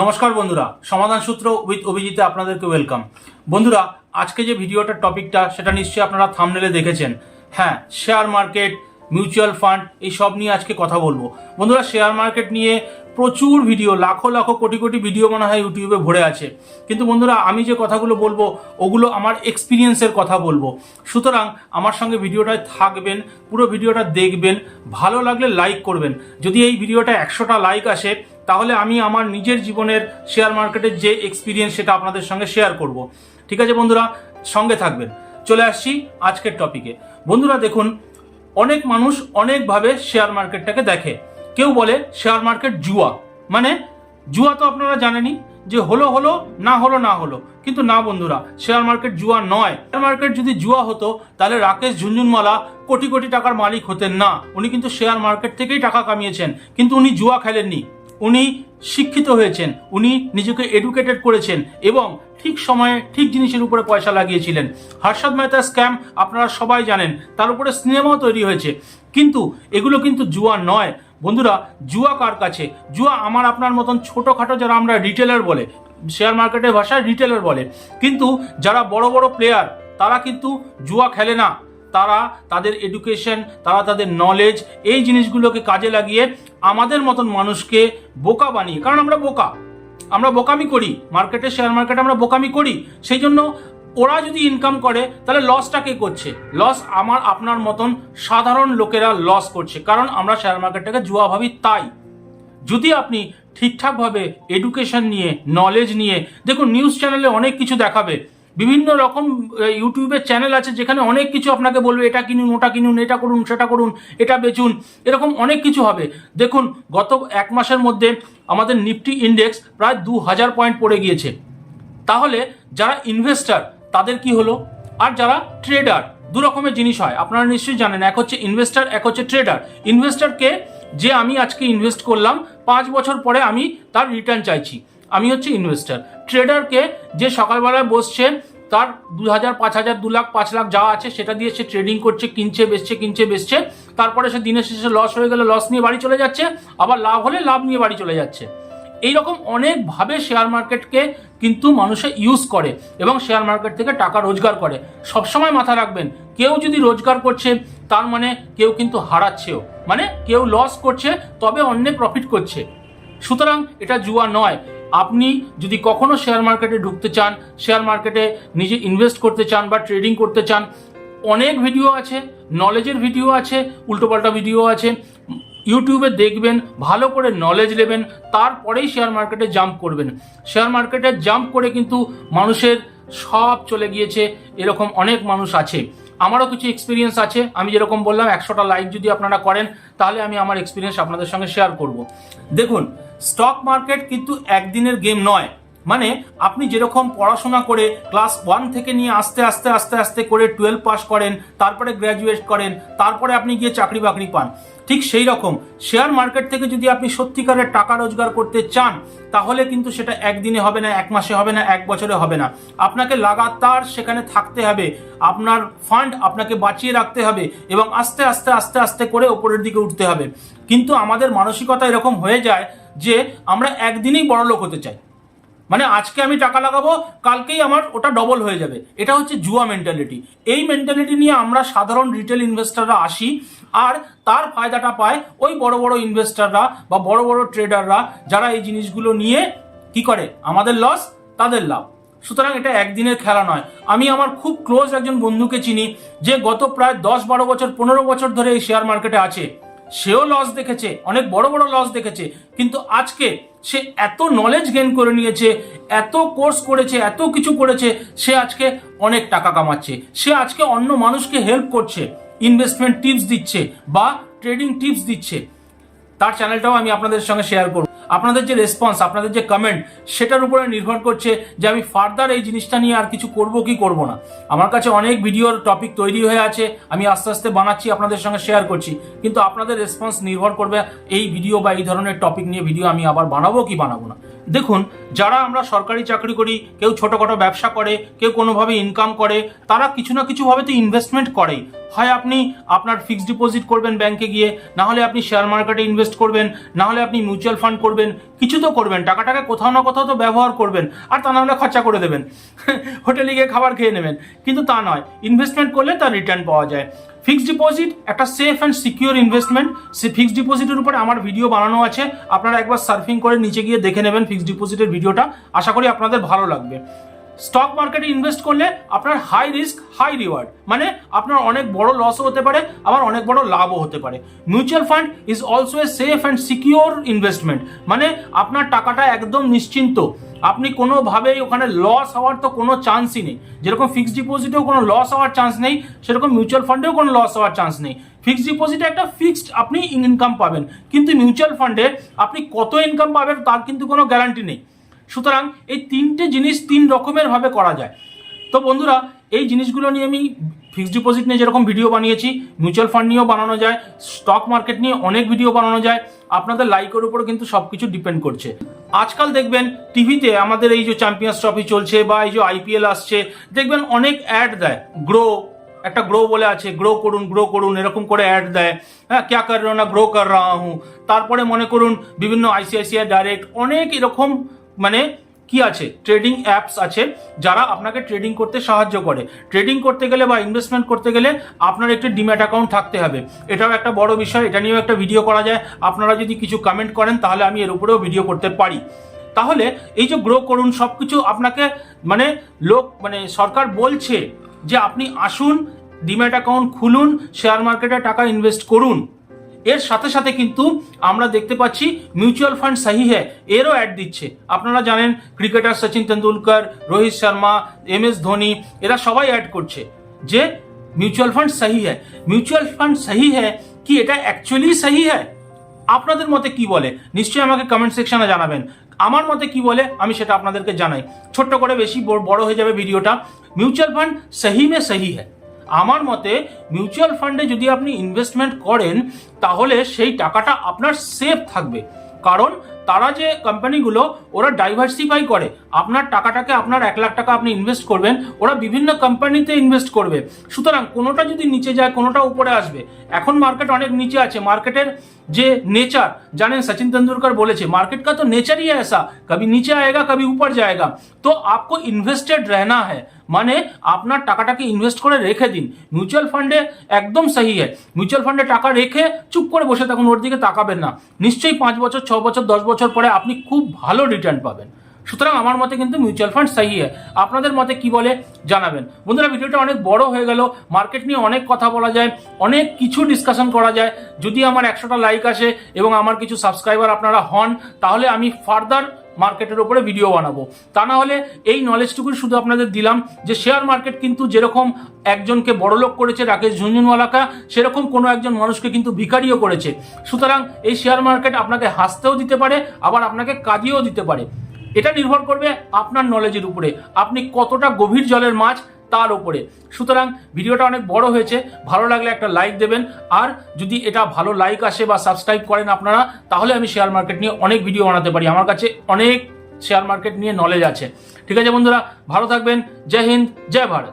নমস্কার বন্ধুরা, সমাধান সূত্র উইথ অভিজিতে আপনাদেরকে ওয়েলকাম। বন্ধুরা, আজকে যে ভিডিওটার টপিকটা, সেটা নিশ্চয়ই আপনারা থামনেলে দেখেছেন। হ্যাঁ শেয়ার মার্কেট মিউচুয়াল ফান্ড এই সব নিয়ে আজকে কথা বলব। বন্ধুরা শেয়ার মার্কেট নিয়ে প্রচুর ভিডিও লাখো লাখো, কোটি কোটি ভিডিও মনে হয় ইউটিউবে ভরে আছে। কিন্তু বন্ধুরা, আমি যে কথাগুলো বলব, ওগুলো আমার এক্সপিরিয়েন্সের কথা বলব। সুতরাং, আমার সঙ্গে ভিডিওটায় থাকবেন, পুরো ভিডিওটা দেখবেন, ভালো লাগলে লাইক করবেন। যদি এই ভিডিওটা একশোটা লাইক আসে তাহলে আমি আমার নিজের জীবনের শেয়ার মার্কেটের যে এক্সপিরিয়েন্স সেটা আপনাদের সঙ্গে শেয়ার করব। ঠিক আছে বন্ধুরা? সঙ্গে থাকবেন। চলে আসছি আজকের টপিকে বন্ধুরা দেখুন, অনেক মানুষ অনেকভাবে শেয়ার মার্কেটটাকে দেখে। কেউ বলে শেয়ার মার্কেট জুয়া। মানে জুয়া তো আপনারা জানেনই যে হলো হলো, না হলো না হলো। কিন্তু না বন্ধুরা শেয়ার মার্কেট জুয়া নয়। শেয়ার মার্কেট যদি জুয়া হতো, তাহলে রাকেশ ঝুনঝুনমালা কোটি কোটি টাকার মালিক হতেন না। উনি কিন্তু শেয়ার মার্কেট থেকেই টাকা কামিয়েছেন। কিন্তু উনি জুয়া খেলেননি। উনি শিক্ষিত হয়েছেন, উনি নিজেকে এডুকেটেড করেছেন এবং ঠিক সময়ে ঠিক জিনিসের উপরে পয়সা লাগিয়েছিলেন। হর্ষদ মেহতা স্ক্যাম আপনারা সবাই জানেন, তার উপরে সিনেমাও তৈরি হয়েছে। কিন্তু এগুলো কিন্তু জুয়া নয়। বন্ধুরা, জুয়া কার কাছে? জুয়া আমার আপনার মতন ছোটোখাটো যারা আমরা রিটেলার বলে শেয়ার মার্কেটের ভাষায় রিটেলার বলে। কিন্তু যারা বড় বড় প্লেয়ার তারা কিন্তু জুয়া খেলে না। তারা তাদের এডুকেশন তারা তাদের নলেজ এই জিনিসগুলোকে কাজে লাগিয়ে আমাদের মতন মানুষকে বোকা বানিয়ে, কারণ আমরা বোকা। আমরা বোকামি করি মার্কেটে শেয়ার মার্কেটে আমরা বোকামি করি। সেই জন্য ওরা যদি ইনকাম করে, তাহলে লসটা কে করছে? লস আমার, আপনার মতন সাধারণ লোকেরা লস করছে, কারণ আমরা শেয়ার মার্কেটটাকে জুয়া ভাবি তাই। যদি আপনি ঠিকঠাকভাবে এডুকেশন নিয়ে নলেজ নিয়ে, দেখুন নিউজ চ্যানেলে অনেক কিছু দেখাবে। বিভিন্ন রকম ইউটিউবের চ্যানেল আছে যেখানে অনেক কিছু আপনাকে বলবে, এটা কিনুন, ওটা কিনুন, এটা করুন, সেটা করুন, এটা বেচুন, এরকম অনেক কিছু হবে। দেখুন, গত এক মাসের মধ্যে আমাদের নিফটি ইন্ডেক্স প্রায় দু হাজার পয়েন্ট পড়ে গিয়েছে। তাহলে যারা ইনভেস্টার তাদের কি হলো? আর যারা ট্রেডার দু রকমের জিনিস হয়। আপনারা নিশ্চয়ই জানেন, এক হচ্ছে ইনভেস্টার এক হচ্ছে ট্রেডার ইনভেস্টারকে যে আমি আজকে ইনভেস্ট করলাম, পাঁচ বছর পরে আমি তার রিটার্ন চাইছি। আমি হচ্ছে ইনভেস্টার ট্রেডারকে যে সকালবেলায় বসছে তার দু হাজার, পাঁচ হাজার, দু লাখ, পাঁচ লাখ যা আছে, সেটা দিয়ে সে ট্রেডিং করছে, কিনছে, বেচছে কিনছে, বেচছে। তারপরে সে দিনের শেষে লস হয়ে গেলে লস নিয়ে বাড়ি চলে যাচ্ছে, আবার লাভ হলে লাভ নিয়ে বাড়ি চলে যাচ্ছে। এইরকম অনেকভাবে শেয়ার মার্কেটকে কিন্তু মানুষে ইউজ করে এবং শেয়ার মার্কেট থেকে টাকা রোজগার করে। সবসময় মাথা রাখবেন, কেউ যদি রোজগার করছে, তার মানে কেউ কিন্তু হারাচ্ছেও। মানে কেউ লস করছে, তবে অন্যে প্রফিট করছে। সুতরাং এটা জুয়া নয়। আপনি যদি কখনো শেয়ার মার্কেটে ঢুকতে চান, শেয়ার মার্কেটে নিজে ইনভেস্ট করতে চান বা ট্রেডিং করতে চান, অনেক ভিডিও আছে নলেজের ভিডিও আছে, উল্টোপাল্টা ভিডিও আছে। ইউটিউবে দেখবেন, ভালো করে নলেজ নেবেন, তারপরেই শেয়ার মার্কেটে জাম্প করবেন। শেয়ার মার্কেটে জাম্প করে কিন্তু মানুষের সব চলে গিয়েছে, এরকম অনেক মানুষ আছে। আমারও কিছু এক্সপিরিয়েন্স আছে, আমি যেরকম বললাম, একশোটা লাইক যদি আপনারা করেন, তাহলে আমি আমার এক্সপিরিয়েন্স আপনাদের সঙ্গে শেয়ার করব। দেখুন স্টক মার্কেট কিন্তু একদিনের গেম নয়। মানে আপনি যেরকম পড়াশোনা করে ক্লাস ওয়ান থেকে নিয়ে আস্তে আস্তে আস্তে আস্তে করে টুয়েলভ পাস করেন, তারপরে গ্র্যাজুয়েট করেন, তারপরে আপনি গিয়ে চাকরি বাকরি পান, ঠিক সেই রকম। শেয়ার মার্কেট থেকে যদি আপনি সত্যিকারের টাকা রোজগার করতে চান, তাহলে কিন্তু সেটা একদিনে হবে না, এক মাসে হবে না, এক বছরে হবে না। আপনাকে লাগাতার সেখানে থাকতে হবে, আপনার ফান্ড আপনাকে বাঁচিয়ে রাখতে হবে এবং আস্তে আস্তে আস্তে আস্তে করে ওপরের দিকে উঠতে হবে। কিন্তু আমাদের মানসিকতা এরকম হয়ে যায় যে আমরা একদিনেই বড় লোক হতে চাই। মানে আজকে আমি টাকা লাগাবো, কালকেই আমার ওটা ডবল হয়ে যাবে। এটা হচ্ছে জুয়া মেন্টালিটি এই মেন্টালিটি নিয়ে আমরা সাধারণ রিটেল ইনভেস্টাররা আসি আর তার ফায়দাটা পায় ওই বড় বড় ইনভেস্টাররা বা বড় বড় ট্রেডাররা যারা এই জিনিসগুলো নিয়ে কি করে? আমাদের লস তাদের লাভ। সুতরাং এটা একদিনের খেলা নয়। আমি আমার খুব ক্লোজ একজন বন্ধুকে চিনি, যে গত প্রায় দশ বারো বছর, পনেরো বছর ধরে এই শেয়ার মার্কেটে আছে। সেও লস দেখেছে, অনেক বড় বড় লস দেখেছে, কিন্তু আজকে সে এত নলেজ গেন করে নিয়েছে, এত কোর্স করেছে, এত কিছু করেছে, সে আজকে অনেক টাকা কামাচ্ছে, সে আজকে অন্য মানুষকে হেল্প করছে ইনভেস্টমেন্ট টিপস দিচ্ছে বা ট্রেডিং টিপস দিচ্ছে। তার চ্যানেলটাও আমি আপনাদের সঙ্গে শেয়ার করব। আপনাদের যে রেসপন্স আপনাদের যে কমেন্ট সেটার উপরে নির্ভর করছে যে আমি ফার্দার এই জিনিসটা নিয়ে আর কিছু করব কি করব না। আমার কাছে অনেক ভিডিওর টপিক তৈরি হয়ে আছে, আমি আস্তে আস্তে বানাচ্ছি, আপনাদের সঙ্গে শেয়ার করছি। কিন্তু আপনাদের রেসপন্স নির্ভর করবে এই ভিডিও বা এই ধরনের টপিক নিয়ে ভিডিও আমি আবার বানাবো কি বানাবো না। দেখুন, যারা আমরা সরকারি চাকরি করি, কেউ ছোটোখাটো ব্যবসা করে, কেউ কোনোভাবে ইনকাম করে, তারা কিছু না কিছুভাবে তো ইনভেস্টমেন্ট করেই। হয় আপনি আপনার ফিক্সড ডিপোজিট করবেন ব্যাংকে গিয়ে, না হলে আপনি শেয়ার মার্কেটে ইনভেস্ট করবেন, না হলে আপনি মিউচুয়াল ফান্ড করবেন, কিছু তো করবেন, টাকাটাকে কোথাও না কোথাও তো ব্যবহার করবেন, আর তা না হলে খরচা করে দেবেন হোটেলে গিয়ে খাবার খেয়ে নেবেন, কিন্তু তা নয় ইনভেস্টমেন্ট করলে তার রিটার্ন পাওয়া যায়। ফিক্সড ডিপোজিট একটা সেফ অ্যান্ড সিকিউর ইনভেস্টমেন্ট সে ফিক্সড ডিপোজিটের উপরে আমার ভিডিও বানানো আছে, আপনারা একবার সার্ফিং করে নিচে গিয়ে দেখে নেবেন ফিক্সড ডিপোজিটের ভিডিওটা আশা করি আপনাদের ভালো লাগবে। স্টক মার্কেটে ইনভেস্ট করলে আপনার হাই রিস্ক হাই রিওয়ার্ড মানে আপনার অনেক বড় লসও হতে পারে, আবার অনেক বড় লাভও হতে পারে। Mutual fund is also a safe and secure investment মানে আপনার টাকাটা একদম নিশ্চিন্ত। আপনি কোনোভাবেই ওখানে লস হওয়ার তো কোনো চান্সই নেই। যেরকম ফিক্সড ডিপোজিটেও কোনো লস হওয়ার চান্স নেই, সেরকম মিউচুয়াল ফান্ডেও কোনো লস হওয়ার চান্স নেই। ফিক্সড ডিপোজিটে একটা ফিক্সড আপনি ইনকাম পাবেন। কিন্তু মিউচুয়াল ফান্ডে আপনি কত ইনকাম পাবেন তার কিন্তু কোনো গ্যারান্টি নেই। সুতরাং এই তিনটে জিনিস তিন রকমের ভাবে করা যায়। তো বন্ধুরা, এই জিনিসগুলো নিয়ে আমি ফিক্সড ডিপোজিট নিয়ে যেরকম ভিডিও বানিয়েছি মিউচুয়াল ফান্ড নিয়েও বানানো যায় স্টক মার্কেট নিয়ে অনেক ভিডিও বানানো যায়, আপনাদের লাইকের উপর কিন্তু সব কিছু ডিপেন্ড করছে। আজকাল দেখবেন টিভিতে আমাদের এই যে চ্যাম্পিয়ন্স ট্রফি চলছে বা এই যে আইপিএল আসছে, দেখবেন অনেক অ্যাড দেয়। গ্রো একটা গ্রো বলে আছে গ্রো করুন গ্রো করুন, এরকম করে অ্যাড দেয়। হ্যাঁ ক্যা কর না গ্রো কর রাহা হুঁ। তারপরে মনে করুন বিভিন্ন আইসিআইসিআই ডাইরেক্ট অনেক এরকম মানে কি আছে? ট্রেডিং অ্যাপস আছে যারা আপনাকে ট্রেডিং করতে সাহায্য করে। ট্রেডিং করতে গেলে বা ইনভেস্টমেন্ট করতে গেলে আপনার একটি ডিম্যাট অ্যাকাউন্ট থাকতে হবে। এটাও একটা বড় বিষয়, এটা নিয়েও একটা ভিডিও করা যায়। আপনারা যদি কিছু কমেন্ট করেন, তাহলে আমি এর উপরেও ভিডিও করতে পারি। তাহলে এই যে গ্রো করুন সব কিছু আপনাকে মানে লোক মানে সরকার বলছে যে আপনি আসুন ডিম্যাট অ্যাকাউন্ট খুলুন শেয়ার মার্কেটে টাকা ইনভেস্ট করুন। এর সাথে সাথে কিন্তু আমরা দেখতে পাচ্ছি মিউচুয়াল ফান্ড সাহি হ্যাঁ এরও অ্যাড দিচ্ছে। আপনারা জানেন cricketer Sachin Tendulkar, Rohit Sharma, M S Dhoni, এরা সবাই অ্যাড করছে যে মিউচুয়াল ফান্ড সাহি হ্যাঁ মিউচুয়াল ফান্ড সাহি হ্যাঁ কি এটা অ্যাকচুয়ালি সাহি হ্যাঁ আপনাদের মতে কি বলে? নিশ্চয়ই আমাকে কমেন্ট সেকশনে জানাবেন। আমার মতে কি বলে? আমি সেটা আপনাদেরকে জানাই। ছোট্ট করে বেশি বড় বড় হয়ে যাবে ভিডিওটা। মিউচুয়াল ফান্ড সহি মে সহি হ্যাঁ আমার মতে মিউচুয়াল ফান্ডে যদি আপনি ইনভেস্টমেন্ট করেন, তাহলে সেই টাকাটা আপনার সেফ থাকবে। কারণ তারা যে কোম্পানিগুলো ওরা ডাইভার্সিফাই করে আপনার টাকাটাকে আপনার এক লাখ টাকা আপনি ইনভেস্ট করবেন ওরা বিভিন্ন কোম্পানিতে ইনভেস্ট করবে সুতরাং কোনোটা যদি নিচে যায় কোনোটা উপরে আসবে এখন মার্কেট অনেক নিচে আছে মার্কেটের যে নেচার জানেন সচিন तेंदुलकर বলেছে मार्केट का तो नेचर ही है ऐसा कभी नीचे आएगा कभी ऊपर जाएगा तो आपको इन्वेस्टेड रहना है মানে আপনার টাকাটাকে ইনভেস্ট করে রেখে দিন মিউচুয়াল ফান্ডে একদম সহি হয় মিউচুয়াল ফান্ডে টাকা রেখে চুপ করে বসে থাকুন ওর দিকে তাকাবেন না নিশ্চয়ই পাঁচ বছর ছ বছর দশ বছর পরে আপনি খুব ভালো রিটার্ন পাবেন। সুতরাং আমার মতে কিন্তু মিউচুয়াল ফান্ড সাহি আপনাদের মতে কি বলে জানাবেন। বন্ধুরা, ভিডিওটা অনেক বড় হয়ে গেল। মার্কেট নিয়ে অনেক কথা বলা যায়। অনেক কিছু ডিসকাশন করা যায়। যদি আমার একশোটা লাইক আসে এবং আমার কিছু সাবস্ক্রাইবার আপনারা হন, তাহলে আমি ফার্দার মার্কেটের উপরে ভিডিও বানাবো। তা না হলে এই নলেজটুকুই শুধু আপনাদের দিলাম যে শেয়ার মার্কেট কিন্তু যেরকম একজনকে বড়লোক করেছে রাকেশ ঝুনঝুনওয়ালাকা, সেরকম কোনো একজন মানুষকে কিন্তু ভিকারিও করেছে। সুতরাং এই শেয়ার মার্কেট আপনাকে হাসতেও দিতে পারে, আবার আপনাকে কাজেও দিতে পারে। এটা নির্ভর করবে আপনার নলেজের উপরে। আপনি কতটা গভীর জলের মাছ তার ওপরে সুতরাং ভিডিওটা অনেক বড় হয়েছে, ভালো লাগলে একটা লাইক দেবেন। আর যদি এটা ভালো লাইক আসে বা সাবস্ক্রাইব করেন আপনারা, তাহলে আমি শেয়ার মার্কেট নিয়ে অনেক ভিডিও বানাতে পারি। আমার কাছে অনেক শেয়ার মার্কেট নিয়ে নলেজ আছে। ঠিক আছে বন্ধুরা, ভালো থাকবেন। জয় হিন্দ, জয় ভারত।